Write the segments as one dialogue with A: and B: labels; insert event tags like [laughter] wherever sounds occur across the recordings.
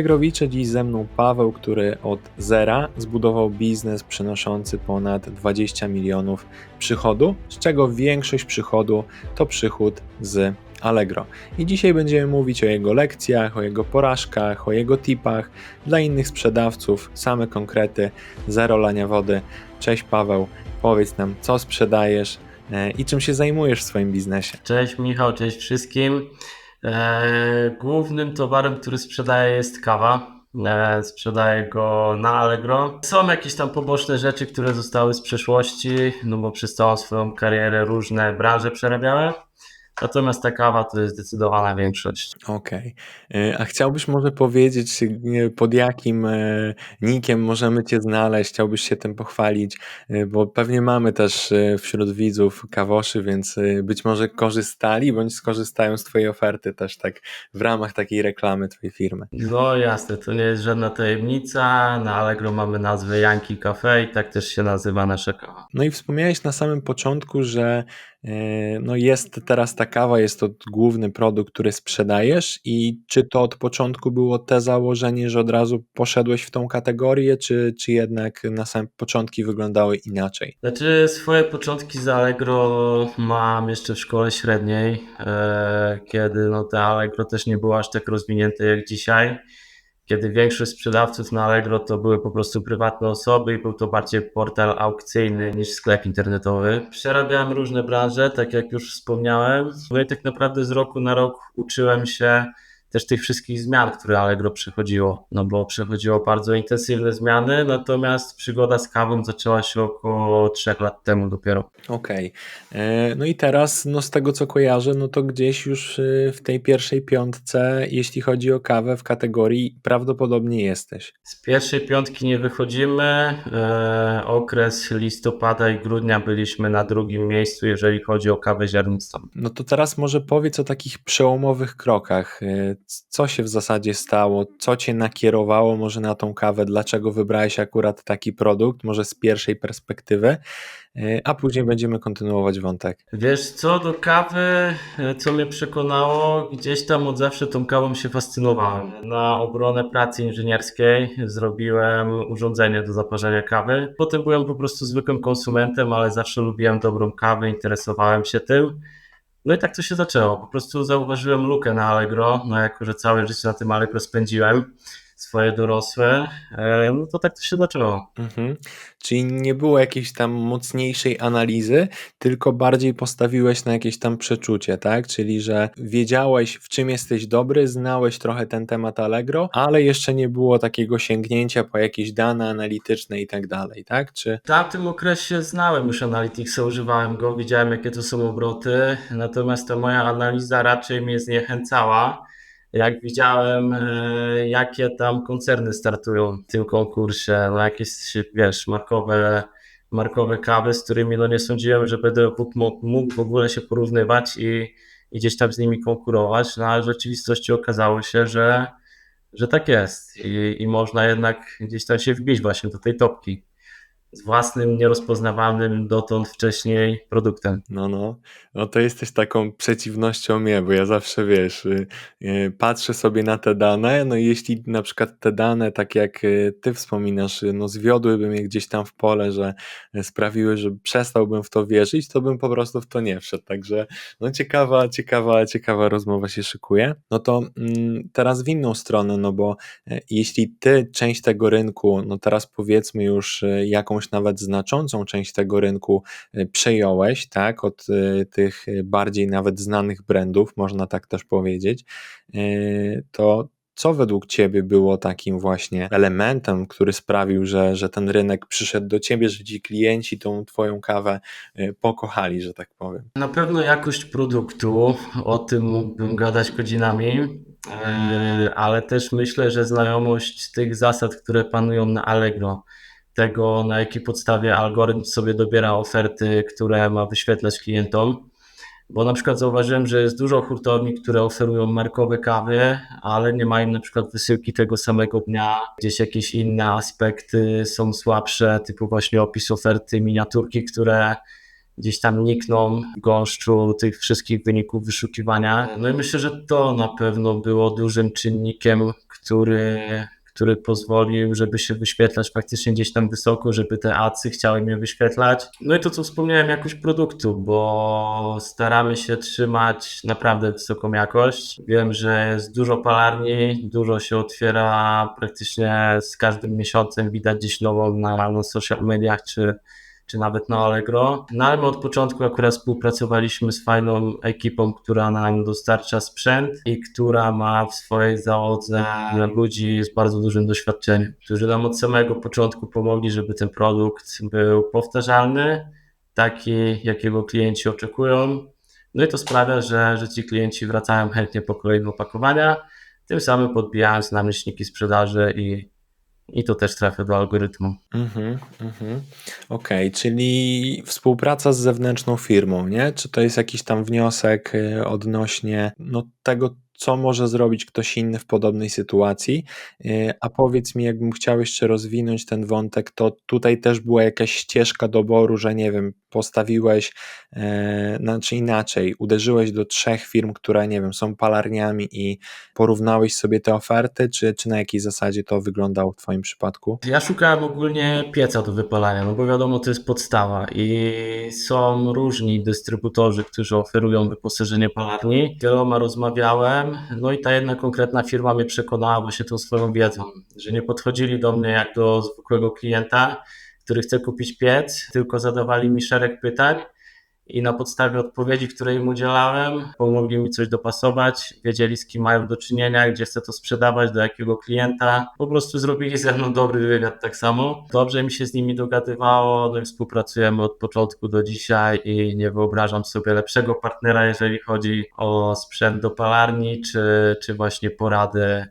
A: Allegrowicze dziś ze mną Paweł, który od zera zbudował biznes przynoszący ponad 20 milionów przychodu, z czego większość przychodu to przychód z Allegro. I dzisiaj będziemy mówić o jego lekcjach, o jego porażkach, o jego tipach dla innych sprzedawców, same konkrety, zero lania wody. Cześć Paweł, powiedz nam, co sprzedajesz e, i czym się zajmujesz w swoim biznesie.
B: Cześć Michał, cześć wszystkim. E, głównym towarem, który sprzedaję jest kawa. E, sprzedaję go na Allegro. Są jakieś tam poboczne rzeczy, które zostały z przeszłości, no bo przez całą swoją karierę różne branże przerabiałem. Natomiast ta kawa to jest zdecydowana większość.
A: Okej. E, A chciałbyś może powiedzieć, nie, pod jakim e, nikiem możemy Cię znaleźć? Chciałbyś się tym pochwalić? E, Bo pewnie mamy też e, wśród widzów kawoszy, więc być może korzystali bądź skorzystają z Twojej oferty też tak w ramach takiej reklamy Twojej firmy.
B: No jasne, to nie jest żadna tajemnica. Na Allegro mamy nazwę Yankee Cafe i tak też się nazywa nasza kawa.
A: No i wspomniałeś na samym początku, że no jest teraz ta kawa, jest to główny produkt, który sprzedajesz i czy to od początku było te założenie, że od razu poszedłeś w tą kategorię, czy, czy jednak na samym początki wyglądały inaczej?
B: Znaczy swoje początki z Allegro mam jeszcze w szkole średniej, e, kiedy no te Allegro też nie było aż tak rozwinięte jak dzisiaj. Kiedy większość sprzedawców na Allegro to były po prostu prywatne osoby i był to bardziej portal aukcyjny niż sklep internetowy. Przerabiałem różne branże, tak jak już wspomniałem. No i tak naprawdę z roku na rok uczyłem się też tych wszystkich zmian, które Allegro przechodziło. No bo przechodziło bardzo intensywne zmiany, natomiast przygoda z kawą zaczęła się około trzech lat temu dopiero.
A: Okej. E, No i teraz, no z tego co kojarzę, no to gdzieś już y, w tej pierwszej piątce, jeśli chodzi o kawę w kategorii, prawdopodobnie jesteś.
B: Z pierwszej piątki nie wychodzimy. E, okres listopada i grudnia byliśmy na drugim miejscu, jeżeli chodzi o kawę ziarnistą.
A: No to teraz może powiedz o takich przełomowych krokach. Co się w zasadzie stało? Co cię nakierowało może na tą kawę? Dlaczego wybrałeś akurat taki produkt? Może z pierwszej perspektywy, E, a później będziemy kontynuować wątek.
B: Wiesz co, do kawy, e, co mnie przekonało, gdzieś tam od zawsze tą kawą się fascynowałem. Na obronę pracy inżynierskiej zrobiłem urządzenie do zaparzenia kawy. Potem byłem po prostu zwykłym konsumentem, ale zawsze lubiłem dobrą kawę, interesowałem się tym. No i tak to się zaczęło. Po prostu zauważyłem lukę na Allegro, no jako że całe życie na tym Allegro spędziłem, swoje dorosłe, e, no to tak to się zaczęło.
A: Mhm. Czyli nie było jakiejś tam mocniejszej analizy, tylko bardziej postawiłeś na jakieś tam przeczucie, tak? Czyli, że wiedziałeś, w czym jesteś dobry, znałeś trochę ten temat Allegro, ale jeszcze nie było takiego sięgnięcia po jakieś dane analityczne i tak dalej, tak? Czy
B: W tamtym okresie znałem już Analyticsa, używałem go, widziałem jakie to są obroty, natomiast ta moja analiza raczej mnie zniechęcała. Jak widziałem, e, jakie tam koncerny startują w tym konkursie, no jakieś, wiesz, markowe, markowe kawy, z którymi no nie sądziłem, że będę mógł, mógł w ogóle się porównywać i, i gdzieś tam z nimi konkurować, no ale w rzeczywistości okazało się, że, że tak jest I, i można jednak gdzieś tam się wbić właśnie do tej topki z własnym, nierozpoznawalnym dotąd wcześniej produktem.
A: No, no, no to jesteś taką przeciwnością mnie, bo ja zawsze wiesz, y, y, patrzę sobie na te dane, no i jeśli na przykład te dane, tak jak y, ty wspominasz, no zwiodłyby mnie gdzieś tam w pole, że sprawiły, że przestałbym w to wierzyć, to bym po prostu w to nie wszedł. Także no ciekawa, ciekawa, ciekawa rozmowa się szykuje. No to mm, teraz w inną stronę, no bo jeśli ty część tego rynku, no teraz powiedzmy już y, jakąś nawet znaczącą część tego rynku y, przejąłeś, tak, od y, tych y, bardziej nawet znanych brandów, można tak też powiedzieć, to co według Ciebie było takim właśnie elementem, który sprawił, że, że ten rynek przyszedł do Ciebie, że ci klienci tą Twoją kawę pokochali, że tak powiem?
B: Na pewno jakość produktu, o tym mógłbym gadać godzinami, ale też myślę, że znajomość tych zasad, które panują na Allegro, tego na jakiej podstawie algorytm sobie dobiera oferty, które ma wyświetlać klientom. Bo na przykład zauważyłem, że jest dużo hurtowni, które oferują markowe kawy, ale nie mają na przykład wysyłki tego samego dnia. Gdzieś jakieś inne aspekty są słabsze, typu właśnie opis oferty, miniaturki, które gdzieś tam nikną w gąszczu tych wszystkich wyników wyszukiwania. No i myślę, że to na pewno było dużym czynnikiem, który, który pozwolił, żeby się wyświetlać faktycznie gdzieś tam wysoko, żeby te acy chciały mnie wyświetlać. No i to, co wspomniałem, jakość produktu, bo staramy się trzymać naprawdę wysoką jakość. Wiem, że jest dużo palarni, dużo się otwiera praktycznie z każdym miesiącem, widać gdzieś nową na, na social mediach czy czy nawet na Allegro. No ale my od początku akurat współpracowaliśmy z fajną ekipą, która nam dostarcza sprzęt i która ma w swojej załodze ludzi z bardzo dużym doświadczeniem, którzy nam od samego początku pomogli, żeby ten produkt był powtarzalny, taki jakiego klienci oczekują. No i to sprawia, że, że ci klienci wracają chętnie po kolejne opakowania, tym samym podbijając nam myślniki sprzedaży i, i to też trafia do algorytmu.
A: Mhm, mhm. Okej, czyli współpraca z zewnętrzną firmą, nie? Czy to jest jakiś tam wniosek y, odnośnie no, tego, co może zrobić ktoś inny w podobnej sytuacji? Y, a powiedz mi, jakbym chciał jeszcze rozwinąć ten wątek, to tutaj też była jakaś ścieżka doboru, że nie wiem, postawiłeś, e, znaczy inaczej, uderzyłeś do trzech firm, które nie wiem, są palarniami i porównałeś sobie te oferty, czy, czy na jakiej zasadzie to wyglądało w Twoim przypadku?
B: Ja szukałem ogólnie pieca do wypalania, no bo wiadomo, to jest podstawa i są różni dystrybutorzy, którzy oferują wyposażenie palarni. Wieloma rozmawiałem, no i ta jedna konkretna firma mnie przekonała właśnie tą swoją wiedzą, że nie podchodzili do mnie jak do zwykłego klienta, który chce kupić piec, tylko zadawali mi szereg pytań i na podstawie odpowiedzi, które im udzielałem, pomogli mi coś dopasować, wiedzieli z kim mają do czynienia, gdzie chcę to sprzedawać, do jakiego klienta. Po prostu zrobili ze mną dobry wywiad tak samo. Dobrze mi się z nimi dogadywało, no i współpracujemy od początku do dzisiaj i nie wyobrażam sobie lepszego partnera, jeżeli chodzi o sprzęt do palarni, czy, czy właśnie porady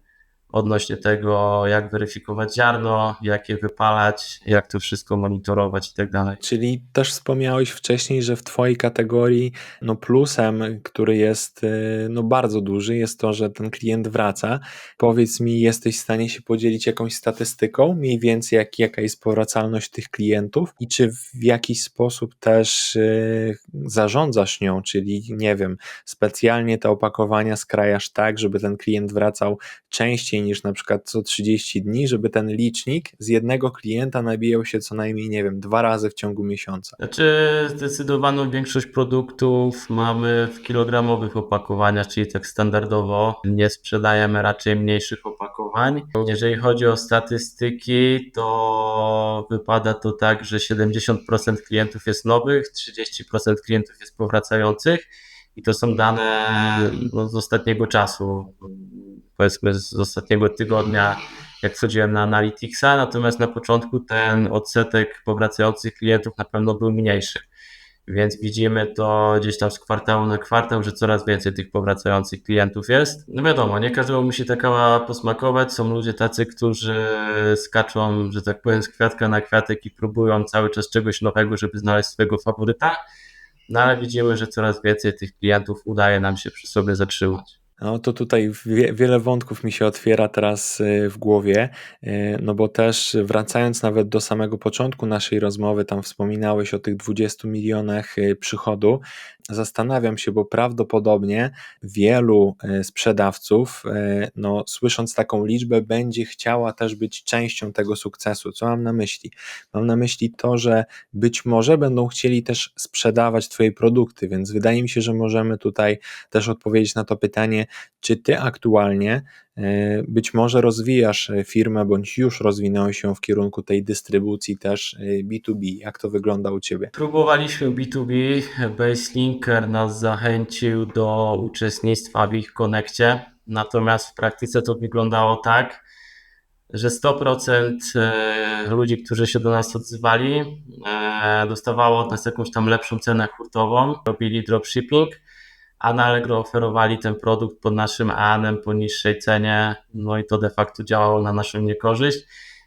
B: odnośnie tego, jak weryfikować ziarno, jak je wypalać, jak to wszystko monitorować i tak dalej.
A: Czyli też wspomniałeś wcześniej, że w Twojej kategorii no plusem, który jest y, no bardzo duży, jest to, że ten klient wraca. Powiedz mi, jesteś w stanie się podzielić jakąś statystyką, mniej więcej jak, jaka jest powracalność tych klientów i czy w jakiś sposób też y, zarządzasz nią, czyli nie wiem, specjalnie te opakowania skrajasz tak, żeby ten klient wracał częściej niż na przykład co 30 dni, żeby ten licznik z jednego klienta nabijał się co najmniej, nie wiem, dwa razy w ciągu miesiąca.
B: Znaczy, zdecydowaną większość produktów mamy w kilogramowych opakowaniach, czyli tak standardowo. Nie sprzedajemy raczej mniejszych opakowań. Jeżeli chodzi o statystyki, to wypada to tak, że 70% klientów jest nowych, 30% klientów jest powracających. I to są dane no, z ostatniego czasu powiedzmy z ostatniego tygodnia, jak wchodziłem na Analyticsa, natomiast na początku ten odsetek powracających klientów na pewno był mniejszy. Więc widzimy to gdzieś tam z kwartału na kwartał, że coraz więcej tych powracających klientów jest. No wiadomo, nie każdemu musi ta kawa posmakować. Są ludzie tacy, którzy skaczą, że tak powiem, z kwiatka na kwiatek i próbują cały czas czegoś nowego, żeby znaleźć swojego faworyta. No ale widzimy, że coraz więcej tych klientów udaje nam się przy sobie zatrzymać.
A: No to tutaj wie, wiele wątków mi się otwiera teraz y, w głowie, y, no bo też wracając nawet do samego początku naszej rozmowy, tam wspominałeś o tych 20 milionach y, przychodu. Zastanawiam się, bo prawdopodobnie wielu sprzedawców, no, słysząc taką liczbę, będzie chciała też być częścią tego sukcesu. Co mam na myśli? Mam na myśli to, że być może będą chcieli też sprzedawać Twoje produkty, więc wydaje mi się, że możemy tutaj też odpowiedzieć na to pytanie, czy ty aktualnie e, być może rozwijasz e, firmę, bądź już rozwinąłeś się w kierunku tej dystrybucji też B2B? E, Jak to wygląda u ciebie?
B: Próbowaliśmy B2B. Baselinker nas zachęcił do uczestnictwa w ich konekcie. Natomiast w praktyce to wyglądało tak, że 100% ludzi, którzy się do nas odzywali, dostawało od nas jakąś tam lepszą cenę hurtową, robili dropshipping a na Allegro oferowali ten produkt pod naszym AN-em po niższej cenie, no i to de facto działało na naszą niekorzyść,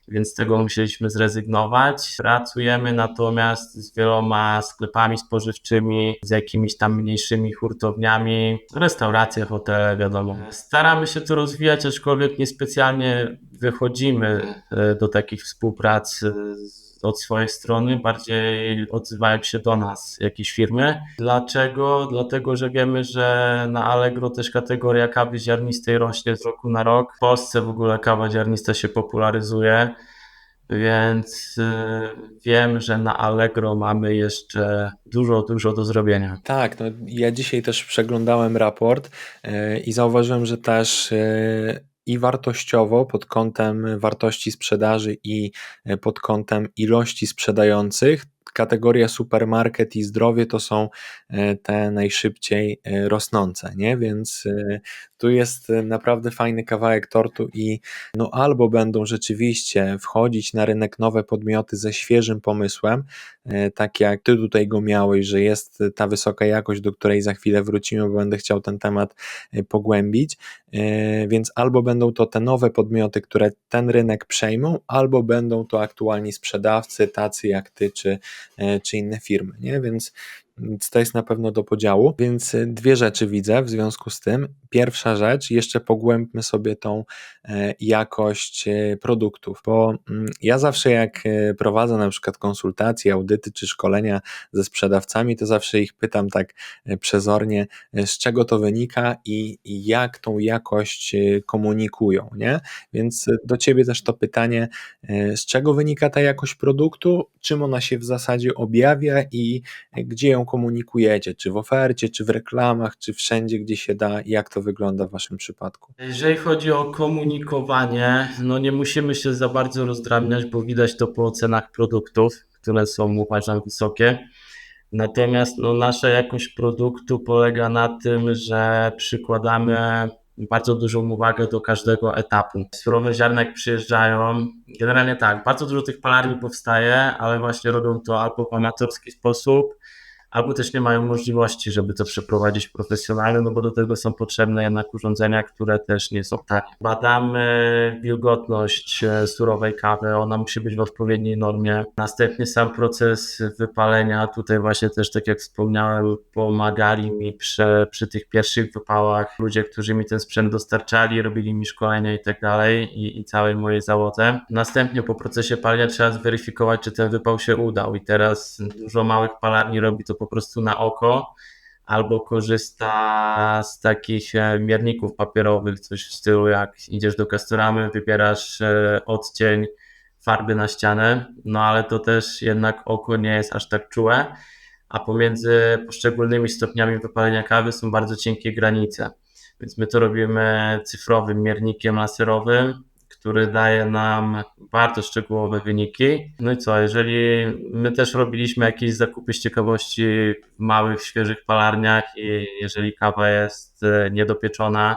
B: więc z tego musieliśmy zrezygnować. Pracujemy natomiast z wieloma sklepami spożywczymi, z jakimiś tam mniejszymi hurtowniami, restauracje, hotele, wiadomo. Staramy się to rozwijać, aczkolwiek niespecjalnie wychodzimy e, do takich współprac z od swojej strony, bardziej odzywają się do nas jakieś firmy. Dlaczego? Dlatego, że wiemy, że na Allegro też kategoria kawy ziarnistej rośnie z roku na rok. W Polsce w ogóle kawa ziarnista się popularyzuje, więc y, wiem, że na Allegro mamy jeszcze dużo, dużo do zrobienia.
A: Tak, no ja dzisiaj też przeglądałem raport e, i zauważyłem, że też e, i wartościowo pod kątem wartości sprzedaży i e, pod kątem ilości sprzedających kategoria supermarket i zdrowie to są e, te najszybciej e, rosnące, nie? Więc tu jest naprawdę fajny kawałek tortu i no albo będą rzeczywiście wchodzić na rynek nowe podmioty ze świeżym pomysłem, tak jak ty tutaj go miałeś, że jest ta wysoka jakość, do której za chwilę wrócimy, bo będę chciał ten temat pogłębić, więc albo będą to te nowe podmioty, które ten rynek przejmą, albo będą to aktualni sprzedawcy, tacy jak ty, czy, E, czy inne firmy, nie? Więc to jest na pewno do podziału. Więc e, dwie rzeczy widzę w związku z tym. Pierwsza rzecz, jeszcze pogłębmy sobie tą e, jakość produktów, bo mm, ja zawsze jak prowadzę na przykład konsultacje, audyty czy szkolenia ze sprzedawcami, to zawsze ich pytam tak przezornie, z czego to wynika i jak tą jakość komunikują, nie? Więc do ciebie też to pytanie, z czego wynika ta jakość produktu, czym ona się w zasadzie objawia i gdzie ją komunikujecie, czy w ofercie, czy w reklamach, czy wszędzie, gdzie się da, jak to wygląda w Waszym przypadku?
B: Jeżeli chodzi o komunikowanie, no nie musimy się za bardzo rozdrabniać, bo widać to po ocenach produktów, które są uważam wysokie. Natomiast no, nasza jakość produktu polega na tym, że przykładamy bardzo dużą uwagę do każdego etapu. Surowe ziarna jak przyjeżdżają, generalnie tak, bardzo dużo tych palarni powstaje, ale właśnie robią to albo w amatorski sposób, albo też nie mają możliwości, żeby to przeprowadzić profesjonalnie, no bo do tego są potrzebne jednak urządzenia, które też nie są tanie. Badamy wilgotność e, surowej kawy, ona musi być w odpowiedniej normie. Następnie sam proces wypalenia, tutaj właśnie też tak jak wspomniałem, pomagali mi przy, przy tych pierwszych wypałach ludzie, którzy mi ten sprzęt dostarczali, robili mi szkolenia i tak dalej i, i całej mojej załodze. Następnie po procesie palenia trzeba zweryfikować, czy ten wypał się udał i teraz dużo małych palarni robi to po prostu na oko, albo korzysta z takich e, mierników papierowych, coś w stylu jak idziesz do Castoramy, wybierasz e, odcień farby na ścianę, no ale to też jednak oko nie jest aż tak czułe, a pomiędzy poszczególnymi stopniami wypalenia kawy są bardzo cienkie granice. Więc my to robimy cyfrowym miernikiem laserowym, który daje nam bardzo szczegółowe wyniki. No i co, jeżeli my też robiliśmy jakieś zakupy z ciekawości w małych, świeżych palarniach i jeżeli kawa jest e, niedopieczona,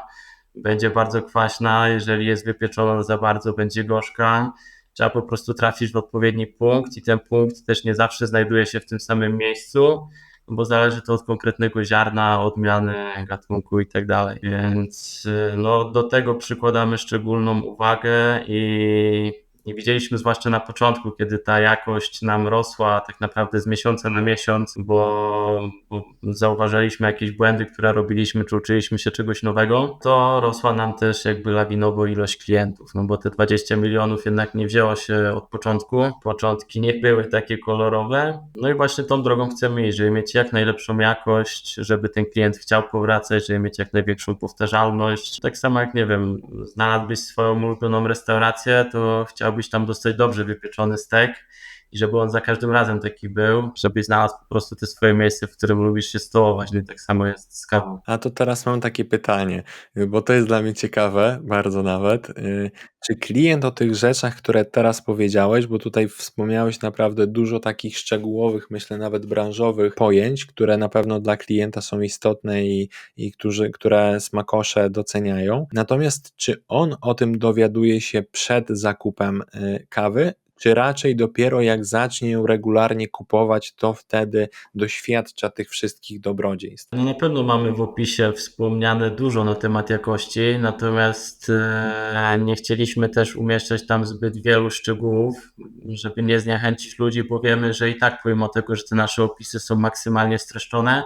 B: będzie bardzo kwaśna, jeżeli jest wypieczona za bardzo, będzie gorzka. Trzeba po prostu trafić w odpowiedni punkt i ten punkt też nie zawsze znajduje się w tym samym miejscu bo zależy to od konkretnego ziarna, odmiany, gatunku i tak dalej. Więc y, no, do tego przykładamy szczególną uwagę i i widzieliśmy zwłaszcza na początku, kiedy ta jakość nam rosła tak naprawdę z miesiąca na miesiąc, bo, bo zauważaliśmy jakieś błędy, które robiliśmy, czy uczyliśmy się czegoś nowego, to rosła nam też jakby lawinowo ilość klientów, no bo te 20 milionów jednak nie wzięło się od początku. Początki nie były takie kolorowe. No i właśnie tą drogą chcemy iść, żeby mieć jak najlepszą jakość, żeby ten klient chciał powracać, żeby mieć jak największą powtarzalność. Tak samo jak, nie wiem, znalazłbyś swoją ulubioną restaurację, to chciał chciałbyś tam dostać dobrze wypieczony stek i żeby on za każdym razem taki był, żebyś znalazł po prostu te swoje miejsce, w którym lubisz się stołować. No i tak samo jest z kawą.
A: A to teraz mam takie pytanie, bo to jest dla mnie ciekawe, bardzo nawet. Y, czy klient o tych rzeczach, które teraz powiedziałeś, bo tutaj wspomniałeś naprawdę dużo takich szczegółowych, myślę nawet branżowych pojęć, które na pewno dla klienta są istotne i, i którzy, które smakosze doceniają. Natomiast czy on o tym dowiaduje się przed zakupem y, kawy, czy raczej dopiero jak zacznie ją regularnie kupować, to wtedy doświadcza tych wszystkich dobrodziejstw?
B: No na pewno mamy w opisie wspomniane dużo na temat jakości, natomiast e, nie chcieliśmy też umieszczać tam zbyt wielu szczegółów, żeby nie zniechęcić ludzi, bo wiemy, że i tak pomimo tego, że te nasze opisy są maksymalnie streszczone,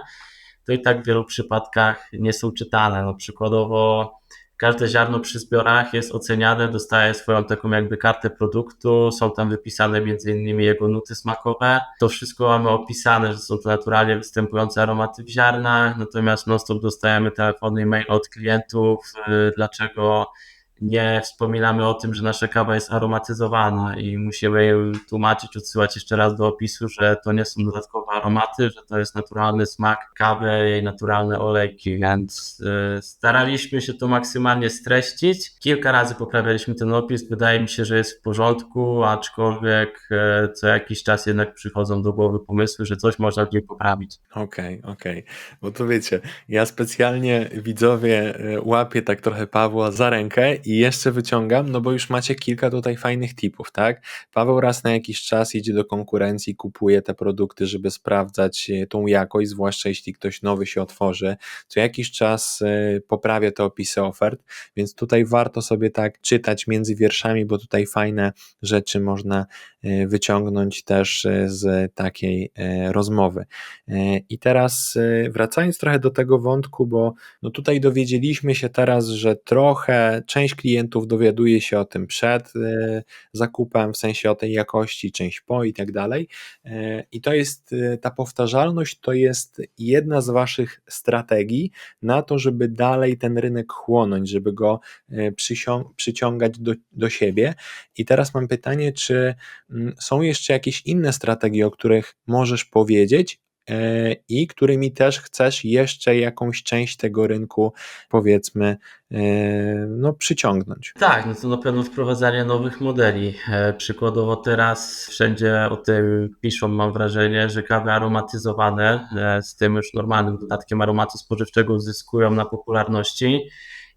B: to i tak w wielu przypadkach nie są czytane. No przykładowo każde ziarno przy zbiorach jest oceniane, dostaje swoją taką jakby kartę produktu, są tam wypisane między innymi jego nuty smakowe. To wszystko mamy opisane, że są to naturalnie występujące aromaty w ziarnach, natomiast non-stop dostajemy telefony i mail od klientów, y, dlaczego nie wspominamy o tym, że nasza kawa jest aromatyzowana i musimy jej tłumaczyć, odsyłać jeszcze raz do opisu, że to nie są dodatkowe aromaty, że to jest naturalny smak kawy, jej naturalne olejki, więc y, staraliśmy się to maksymalnie streścić. Kilka razy poprawialiśmy ten opis, wydaje mi się, że jest w porządku, aczkolwiek y, co jakiś czas jednak przychodzą do głowy pomysły, że coś można w niej poprawić.
A: Okej, okej. Bo to wiecie, ja specjalnie widzowie y, łapię tak trochę Pawła za rękę i jeszcze wyciągam, no bo już macie kilka tutaj fajnych tipów, tak? Paweł raz na jakiś czas idzie do konkurencji, kupuje te produkty, żeby sprawdzać e, tą jakość, zwłaszcza jeśli ktoś nowy się otworzy. Co jakiś czas e, poprawia te opisy ofert, więc tutaj warto sobie tak czytać między wierszami, bo tutaj fajne rzeczy można wyciągnąć też z takiej rozmowy. I teraz wracając trochę do tego wątku, bo no tutaj dowiedzieliśmy się teraz, że trochę część klientów dowiaduje się o tym przed zakupem, w sensie o tej jakości, część po i tak dalej. I to jest ta powtarzalność, to jest jedna z Waszych strategii na to, żeby dalej ten rynek chłonąć, żeby go przyciągać do, do siebie. I teraz mam pytanie, czy są jeszcze jakieś inne strategie, o których możesz powiedzieć, i którymi też chcesz jeszcze jakąś część tego rynku, powiedzmy, e, no, przyciągnąć.
B: Tak, no to na pewno wprowadzanie nowych modeli. E, przykładowo teraz wszędzie o tym piszą, mam wrażenie, że kawy aromatyzowane e, z tym już normalnym dodatkiem aromatu spożywczego uzyskują na popularności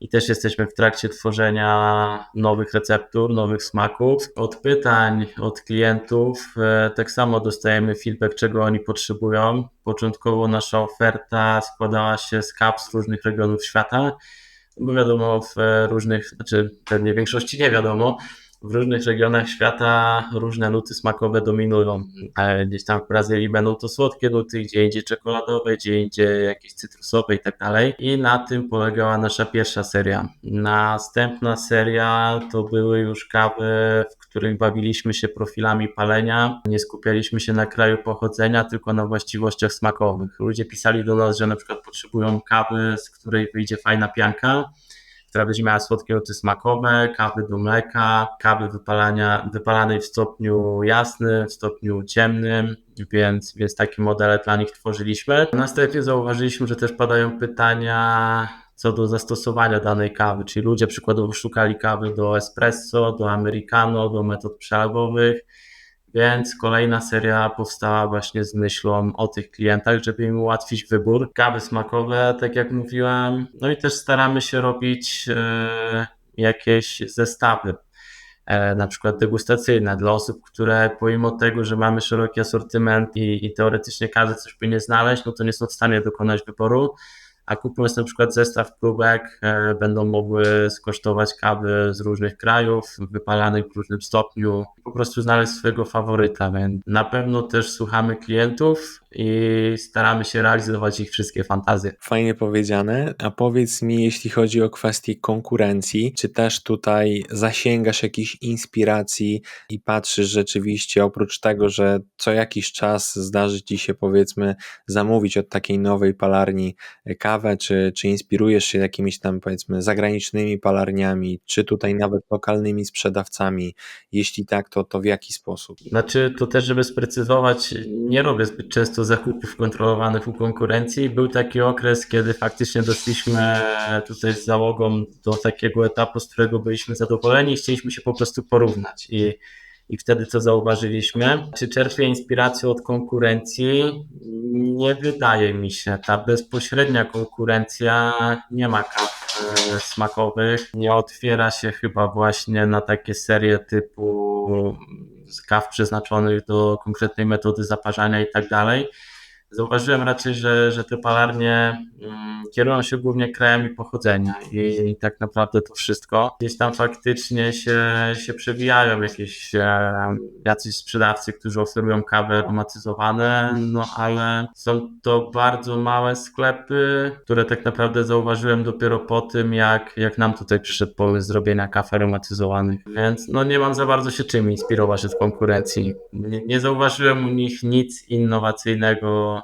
B: i też jesteśmy w trakcie tworzenia nowych receptur, nowych smaków. Od pytań od klientów e, tak samo dostajemy feedback, czego oni potrzebują. Początkowo nasza oferta składała się z kaw z różnych regionów świata, bo wiadomo, w różnych, znaczy pewnie większości nie wiadomo, w różnych regionach świata różne nuty smakowe dominują. Gdzieś tam w Brazylii będą to słodkie nuty, gdzie indziej czekoladowe, gdzie indziej jakieś cytrusowe i tak dalej. I na tym polegała nasza pierwsza seria. Następna seria to były już kawy, w których bawiliśmy się profilami palenia. Nie skupialiśmy się na kraju pochodzenia, tylko na właściwościach smakowych. Ludzie pisali do nas, że na przykład potrzebują kawy, z której wyjdzie fajna pianka która będzie miała słodkie nuty smakowe, kawy do mleka, kawy wypalania, wypalanej w stopniu jasnym, w stopniu ciemnym, więc, więc takie modele dla nich tworzyliśmy. Następnie zauważyliśmy, że też padają pytania co do zastosowania danej kawy, czyli ludzie przykładowo szukali kawy do espresso, do americano, do metod przelewowych, więc kolejna seria powstała właśnie z myślą o tych klientach, żeby im ułatwić wybór. Kawy smakowe, tak jak mówiłem, no i też staramy się robić e, jakieś zestawy. E, na przykład degustacyjne dla osób, które pomimo tego, że mamy szeroki asortyment i, i teoretycznie każdy coś powinien znaleźć, no to nie są w stanie dokonać wyboru, a kupując na przykład zestaw próbek, e, będą mogły skosztować kawy z różnych krajów, wypalanych w różnym stopniu, po prostu znaleźć swojego faworyta, więc na pewno też słuchamy klientów i staramy się realizować ich wszystkie fantazje.
A: Fajnie powiedziane, a powiedz mi, jeśli chodzi o kwestię konkurencji, czy też tutaj zasięgasz jakichś inspiracji i patrzysz rzeczywiście, oprócz tego, że co jakiś czas zdarzy Ci się powiedzmy zamówić od takiej nowej palarni kawę, czy, czy inspirujesz się jakimiś tam powiedzmy zagranicznymi palarniami, czy tutaj nawet lokalnymi sprzedawcami? Jeśli tak, to, to w jaki sposób?
B: Znaczy, to też, żeby sprecyzować, nie robię zbyt często zakupów kontrolowanych u konkurencji. Był taki okres, kiedy faktycznie doszliśmy tutaj z załogą do takiego etapu, z którego byliśmy zadowoleni i chcieliśmy się po prostu porównać. I i wtedy co zauważyliśmy? Czy czerpie inspirację od konkurencji? Nie wydaje mi się. Ta bezpośrednia konkurencja nie ma kaw e, smakowych. Nie otwiera się chyba właśnie na takie serie typu kaw przeznaczonych do konkretnej metody zaparzania i tak dalej. Zauważyłem raczej, że, że te palarnie mm, kierują się głównie krajami pochodzenia i, tak naprawdę to wszystko. Gdzieś tam faktycznie się, się przewijają jakieś e, jacyś sprzedawcy, którzy oferują kawy aromatyzowane, no ale są to bardzo małe sklepy, które tak naprawdę zauważyłem dopiero po tym, jak, jak nam tutaj przyszedł pomysł zrobienia kaw aromatyzowanych. Więc no nie mam za bardzo się czym inspirować od konkurencji. Nie, nie zauważyłem u nich nic innowacyjnego,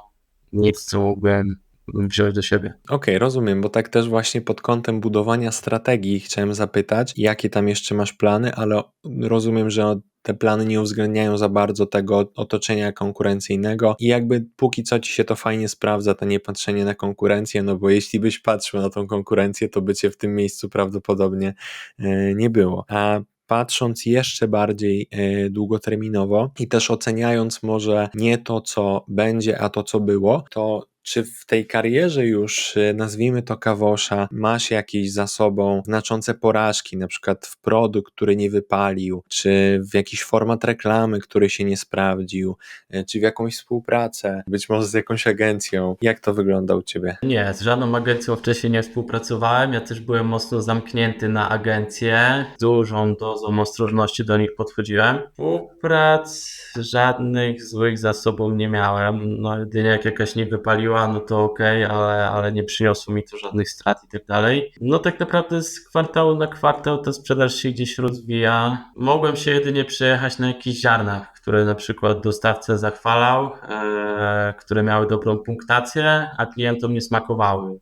B: nic co mógłbym wziąć do siebie.
A: Okej, rozumiem, bo tak też właśnie pod kątem budowania strategii chciałem zapytać, jakie tam jeszcze masz plany, ale rozumiem, że te plany nie uwzględniają za bardzo tego otoczenia konkurencyjnego i jakby póki co ci się to fajnie sprawdza, to nie patrzenie na konkurencję, no bo jeśli byś patrzył na tą konkurencję, to by cię w tym miejscu prawdopodobnie e, nie było. A patrząc jeszcze bardziej e, długoterminowo i też oceniając może nie to, co będzie, a to, co było, to czy w tej karierze już, y, nazwijmy to kawosza, masz jakieś za sobą znaczące porażki, na przykład w produkt, który nie wypalił, czy w jakiś format reklamy, który się nie sprawdził, y, czy w jakąś współpracę, być może z jakąś agencją? Jak to wygląda u Ciebie?
B: Nie, z żadną agencją wcześniej nie współpracowałem. Ja też byłem mocno zamknięty na agencję. Z dużą dozą ostrożności do nich podchodziłem. Współprac żadnych złych za sobą nie miałem. No jedynie jak jakaś nie wypaliła, no to okej, okay, ale, ale nie przyniosło mi to żadnych strat i tak dalej. No tak naprawdę z kwartału na kwartał ta sprzedaż się gdzieś rozwija. Mogłem się jedynie przejechać na jakichś ziarnach, które na przykład dostawcę zachwalał, e, które miały dobrą punktację, a klientom nie smakowały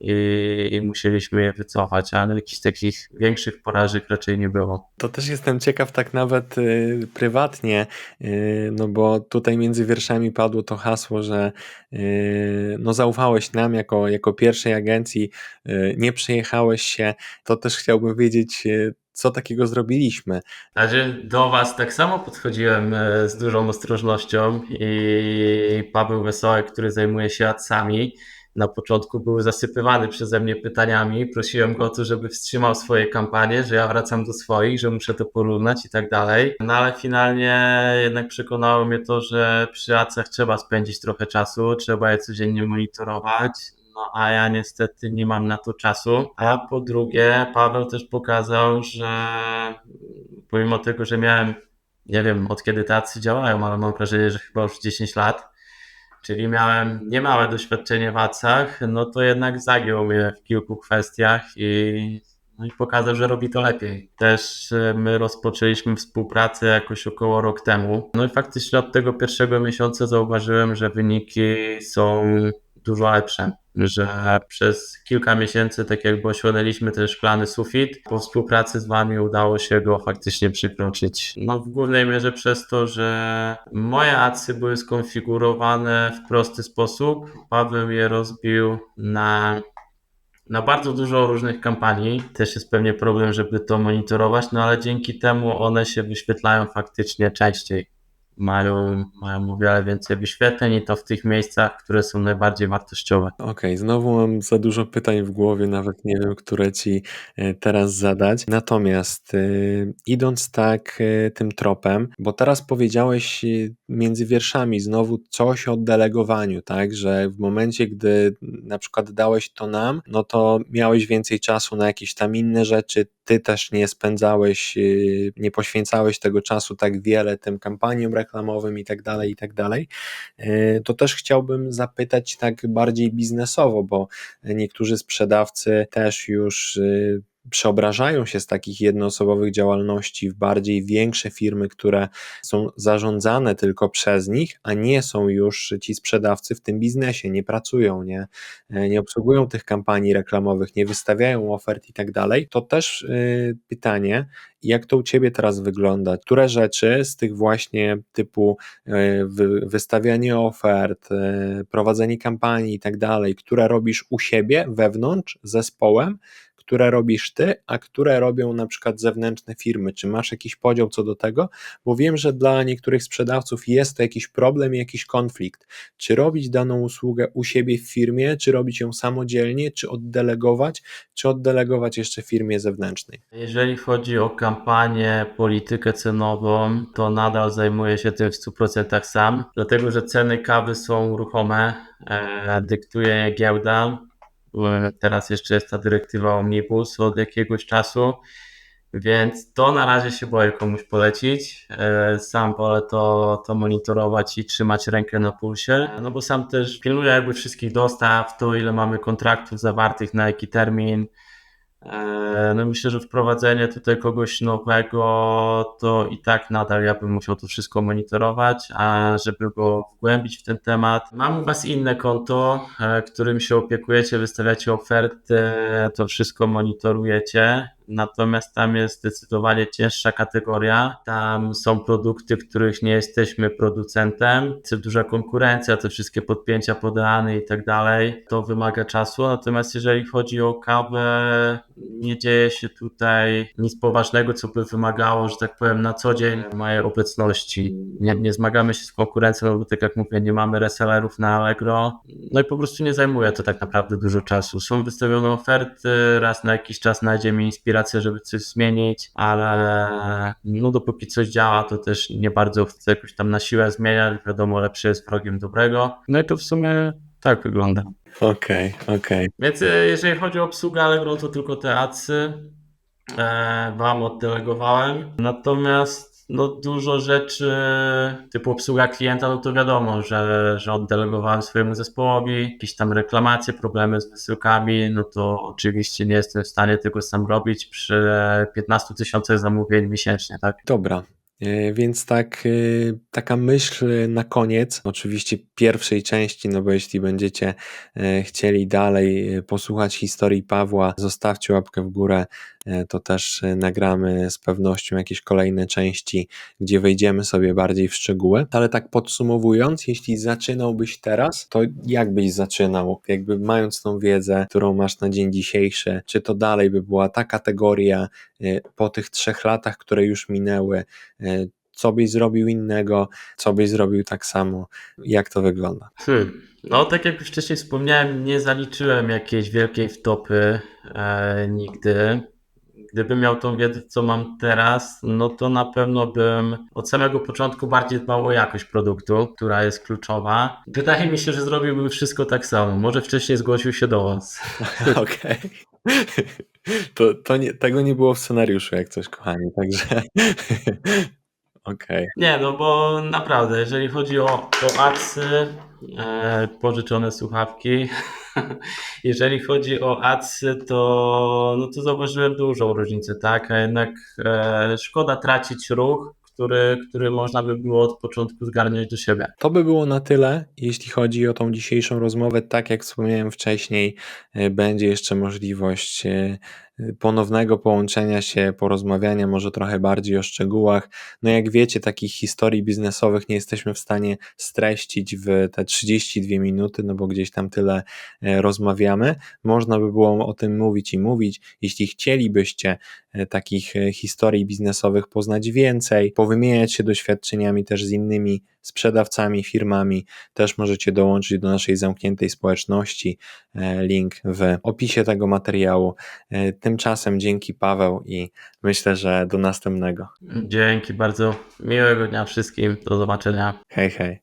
B: i, musieliśmy je wycofać, ale jakichś takich większych porażek raczej nie było.
A: To też jestem ciekaw tak nawet y, prywatnie, y, no bo tutaj między wierszami padło to hasło, że y, no zaufałeś nam jako, jako pierwszej agencji, y, nie przejechałeś się, to też chciałbym wiedzieć, y, co takiego zrobiliśmy.
B: Znaczy, do Was tak samo podchodziłem e, z dużą ostrożnością i Paweł Wesołek, który zajmuje się adsami, na początku był zasypywany przeze mnie pytaniami. Prosiłem go o to, żeby wstrzymał swoje kampanie, że ja wracam do swoich, że muszę to porównać i tak dalej. No ale finalnie jednak przekonało mnie to, że przy acach trzeba spędzić trochę czasu, trzeba je codziennie monitorować. No a ja niestety nie mam na to czasu. A po drugie, Paweł też pokazał, że pomimo tego, że miałem, nie wiem od kiedy tacy działają, ale mam wrażenie, że chyba już 10 lat, czyli miałem niemałe doświadczenie w acach, no to jednak zagiął mnie w kilku kwestiach i, no i pokazał, że robi to lepiej. Też e, my rozpoczęliśmy współpracę jakoś około rok temu. No i faktycznie od tego pierwszego miesiąca zauważyłem, że wyniki są dużo lepsze że przez kilka miesięcy, tak jakby osiągnęliśmy też plany sufit, po współpracy z Wami udało się go faktycznie przykroczyć. No w głównej mierze przez to, że moje acy były skonfigurowane w prosty sposób. Paweł je rozbił na na bardzo dużo różnych kampanii. Też jest pewnie problem, żeby to monitorować, no ale dzięki temu one się wyświetlają faktycznie częściej mają, mają o wiele więcej wyświetleń i to w tych miejscach, które są najbardziej wartościowe.
A: Okej, okay, znowu mam za dużo pytań w głowie, nawet nie wiem, które ci e, teraz zadać. Natomiast yy, idąc tak yy, tym tropem, bo teraz powiedziałeś między wierszami znowu coś o delegowaniu, tak, że w momencie, gdy na przykład dałeś to nam, no to miałeś więcej czasu na jakieś tam inne rzeczy, ty też nie spędzałeś, nie poświęcałeś tego czasu tak wiele tym kampaniom reklamowym, reklamowym i tak dalej, i tak dalej, e, to też chciałbym zapytać tak bardziej biznesowo, bo niektórzy sprzedawcy też już y, przeobrażają się z takich jednoosobowych działalności w bardziej większe firmy, które są zarządzane tylko przez nich, a nie są już ci sprzedawcy w tym biznesie, nie pracują, nie, e, nie obsługują tych kampanii reklamowych, nie wystawiają ofert i tak dalej, to też y, pytanie, jak to u Ciebie teraz wygląda? Które rzeczy z tych właśnie typu e, wystawianie ofert, e, prowadzenie kampanii i tak dalej, które robisz u siebie, wewnątrz, zespołem, które robisz ty, a które robią na przykład zewnętrzne firmy? Czy masz jakiś podział co do tego? Bo wiem, że dla niektórych sprzedawców jest to jakiś problem jakiś konflikt. Czy robić daną usługę u siebie w firmie, czy robić ją samodzielnie, czy oddelegować, czy oddelegować jeszcze firmie zewnętrznej?
B: Jeżeli chodzi o kampanię, politykę cenową, to nadal zajmuję się tym w 100% sam, dlatego że ceny kawy są ruchome, e, dyktuje je giełda. Teraz jeszcze jest ta dyrektywa Omnibus od jakiegoś czasu, więc to na razie się boję komuś polecić. E, Sam wolę to, to monitorować i trzymać rękę na pulsie, no bo sam też pilnuję jakby wszystkich dostaw, to ile mamy kontraktów zawartych na jaki termin, No myślę, że wprowadzenie tutaj kogoś nowego, to i tak nadal ja bym musiał to wszystko monitorować, a żeby go wgłębić w ten temat. Mam u Was inne konto, e, którym się opiekujecie, wystawiacie oferty, to wszystko monitorujecie. Natomiast tam jest zdecydowanie cięższa kategoria. Tam są produkty, których nie jesteśmy producentem. Jest duża konkurencja, te wszystkie podpięcia podane i tak dalej. To wymaga czasu. Natomiast jeżeli chodzi o kawę, nie dzieje się tutaj nic poważnego, co by wymagało, że tak powiem, na co dzień mojej obecności. Nie, nie zmagamy się z konkurencją, bo tak jak mówię, nie mamy resellerów na Allegro. No i po prostu nie zajmuje to tak naprawdę dużo czasu. Są wystawione oferty, raz na jakiś czas znajdzie mi inspirację, żeby coś zmienić, ale no dopóki coś działa, to też nie bardzo chcę jakoś tam na siłę zmieniać. Wiadomo, lepsze jest wrogiem dobrego. No i to w sumie tak wygląda.
A: Okej, okej.
B: Więc e, jeżeli chodzi o obsługę Allegro, to tylko te adsy e, Wam oddelegowałem. Natomiast no, dużo rzeczy typu obsługa klienta, no to wiadomo, że, że oddelegowałem swojemu zespołowi. Jakieś tam reklamacje, problemy z wysyłkami, no to oczywiście nie jestem w stanie tego sam robić przy 15 tysiącach zamówień miesięcznie, tak?
A: Dobra. E, Więc tak, e, taka myśl na koniec, oczywiście pierwszej części, no bo jeśli będziecie e, chcieli dalej posłuchać historii Pawła, zostawcie łapkę w górę, to też e, nagramy z pewnością jakieś kolejne części, gdzie wejdziemy sobie bardziej w szczegóły. Ale tak podsumowując, jeśli zaczynałbyś teraz, to jak byś zaczynał? Jakby mając tą wiedzę, którą masz na dzień dzisiejszy, czy to dalej by była ta kategoria e, po tych trzech latach, które już minęły, e, co byś zrobił innego, co byś zrobił tak samo, jak to wygląda?
B: Hmm. No, tak jak już wcześniej wspomniałem, nie zaliczyłem jakiejś wielkiej wtopy e, nigdy. Gdybym miał tą wiedzę, co mam teraz, no to na pewno bym od samego początku bardziej dbał o jakość produktu, która jest kluczowa. Wydaje mi się, że zrobiłbym wszystko tak samo. Może wcześniej zgłosił się do Was. [laughs]
A: Okej. To, to nie, tego nie było w scenariuszu, jak coś, kochani, także. Okej.
B: Nie, no bo naprawdę, jeżeli chodzi o, o adsy, e, pożyczone słuchawki, [laughs] jeżeli chodzi o adsy, to, no to zauważyłem dużą różnicę, tak? A jednak e, szkoda tracić ruch, który, który można by było od początku zgarniać do siebie.
A: To by było na tyle, jeśli chodzi o tą dzisiejszą rozmowę. Tak jak wspomniałem wcześniej, e, będzie jeszcze możliwość e, ponownego połączenia się, porozmawiania może trochę bardziej o szczegółach. No jak wiecie, takich historii biznesowych nie jesteśmy w stanie streścić w te 32 minuty, no bo gdzieś tam tyle e, rozmawiamy. Można by było o tym mówić i mówić. Jeśli chcielibyście e, takich e, historii biznesowych poznać więcej, powymieniać się doświadczeniami też z innymi sprzedawcami, firmami, też możecie dołączyć do naszej zamkniętej społeczności. E, Link w opisie tego materiału. E, Tymczasem dzięki Paweł i myślę, że do następnego.
B: Dzięki bardzo. Miłego dnia wszystkim. Do zobaczenia.
A: Hej, hej.